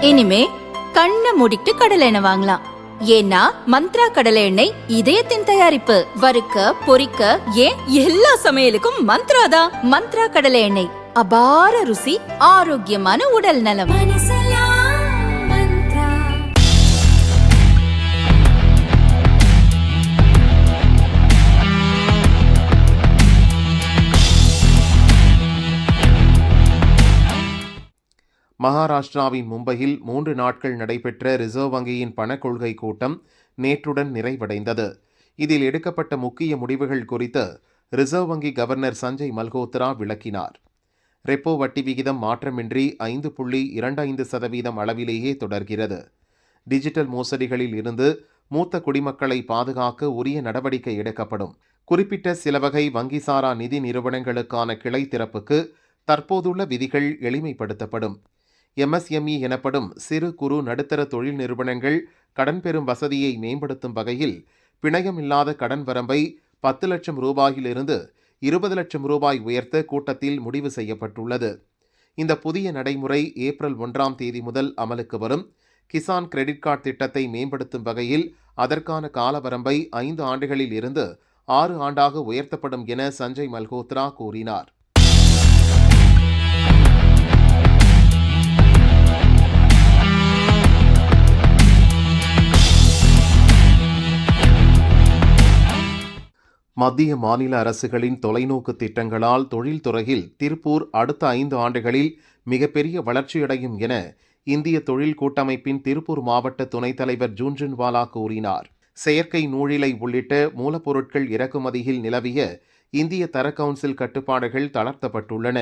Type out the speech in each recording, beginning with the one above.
இனிமே கண்ணை மூடிட்டு கடலை எண்ணெய் வாங்கலாம். ஏன்னா மந்த்ரா கடலை எண்ணெய் இதயத்தின் தயாரிப்பு. வறுக்க பொரிக்க ஏன் எல்லா சமையலுக்கும் மந்த்ரா தான். மந்த்ரா கடலை எண்ணெய். அபார ருசி ஆரோக்கியமான உடல் நலம். மகாராஷ்டிராவின் மும்பையில் மூன்று நாட்கள் நடைபெற்ற ரிசர்வ் வங்கியின் பணக்கொள்கை கூட்டம் நேற்றுடன் நிறைவடைந்தது. இதில் எடுக்கப்பட்ட முக்கிய முடிவுகள் குறித்து ரிசர்வ் வங்கி கவர்னர் சஞ்சய் மல்கோத்ரா விளக்கினார். ரெப்போ வட்டி விகிதம் மாற்றமின்றி ஐந்து புள்ளி இரண்டு ஐந்து சதவீதம் அளவிலேயே தொடர்கிறது. டிஜிட்டல் மோசடிகளில் இருந்து மூத்த குடிமக்களை பாதுகாக்க உரிய நடவடிக்கை எடுக்கப்படும். குறிப்பிட்ட சில வகை வங்கிசாரா நிதி நிறுவனங்களுக்கான கிளை திறப்புக்கு தற்போதுள்ள விதிகள் எளிமைப்படுத்தப்படும். எம்எஸ்எம்இ எனப்படும் சிறு குறு நடுத்தர தொழில் நிறுவனங்கள் கடன் பெறும் வசதியை மேம்படுத்தும் வகையில் பிணையமில்லாத கடன் வரம்பை பத்து லட்சம் ரூபாயிலிருந்து இருபது லட்சம் ரூபாய் உயர்த்த கூட்டத்தில் முடிவு செய்யப்பட்டுள்ளது. இந்த புதிய நடைமுறை ஏப்ரல் ஒன்றாம் தேதி முதல் அமலுக்கு வரும். கிசான் கிரெடிட் கார்டு திட்டத்தை மேம்படுத்தும் வகையில் அதற்கான காலவரம்பை ஐந்து ஆண்டுகளில் இருந்து ஆறு ஆண்டாக உயர்த்தப்படும் என சஞ்சய் மல்ஹோத்ரா கூறினார். மத்திய மாநில அரசுகளின் தொலைநோக்கு திட்டங்களால் தொழில்துறையில் திருப்பூர் அடுத்த ஐந்து ஆண்டுகளில் மிகப்பெரிய வளர்ச்சியடையும் என இந்திய தொழில் கூட்டமைப்பின் திருப்பூர் மாவட்ட துணைத் தலைவர் ஜூன்ஜுன்வாலா கூறினார். செயற்கை நூழிலை உள்ளிட்ட மூலப்பொருட்கள் இறக்குமதியில் நிலவிய இந்திய தர கவுன்சில் கட்டுப்பாடுகள் தளர்த்தப்பட்டுள்ளன.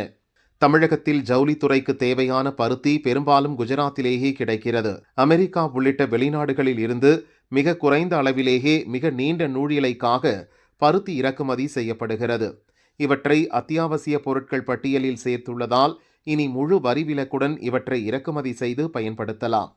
தமிழகத்தில் ஜவுளித்துறைக்கு தேவையான பருத்தி பெரும்பாலும் குஜராத்திலேயே கிடைக்கிறது. அமெரிக்கா உள்ளிட்ட வெளிநாடுகளில் இருந்து மிக குறைந்த அளவிலேயே மிக நீண்ட நூழிலைக்காக பருத்தி இறக்குமதி செய்யப்படுகிறது. இவற்றை அத்தியாவசிய பொருட்கள் பட்டியலில் சேர்த்துள்ளதால் இனி முழு வரி விலக்குடன் இவற்றை இறக்குமதி செய்து பயன்படுத்தலாம்.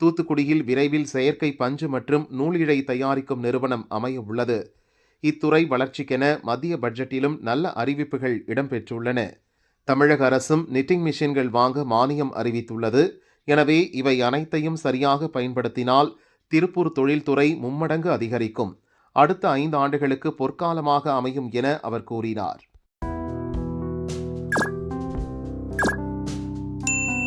தூத்துக்குடியில் விரைவில் செயற்கை பஞ்சு மற்றும் நூலிழை தயாரிக்கும் நிறுவனம் அமைய உள்ளது. இத்துறை வளர்ச்சிக்கென மத்திய பட்ஜெட்டிலும் நல்ல அறிவிப்புகள் இடம்பெற்றுள்ளன. தமிழக அரசும் நிட்டிங் மிஷின்கள் வாங்க மானியம் அறிவித்துள்ளது. எனவே இவை அனைத்தையும் சரியாக பயன்படுத்தினால் திருப்பூர் தொழில்துறை மும்மடங்கு அதிகரிக்கும். அடுத்த ஐந்து ஆண்டுகளுக்கு பொற்காலமாக அமையும் என அவர் கூறினார்.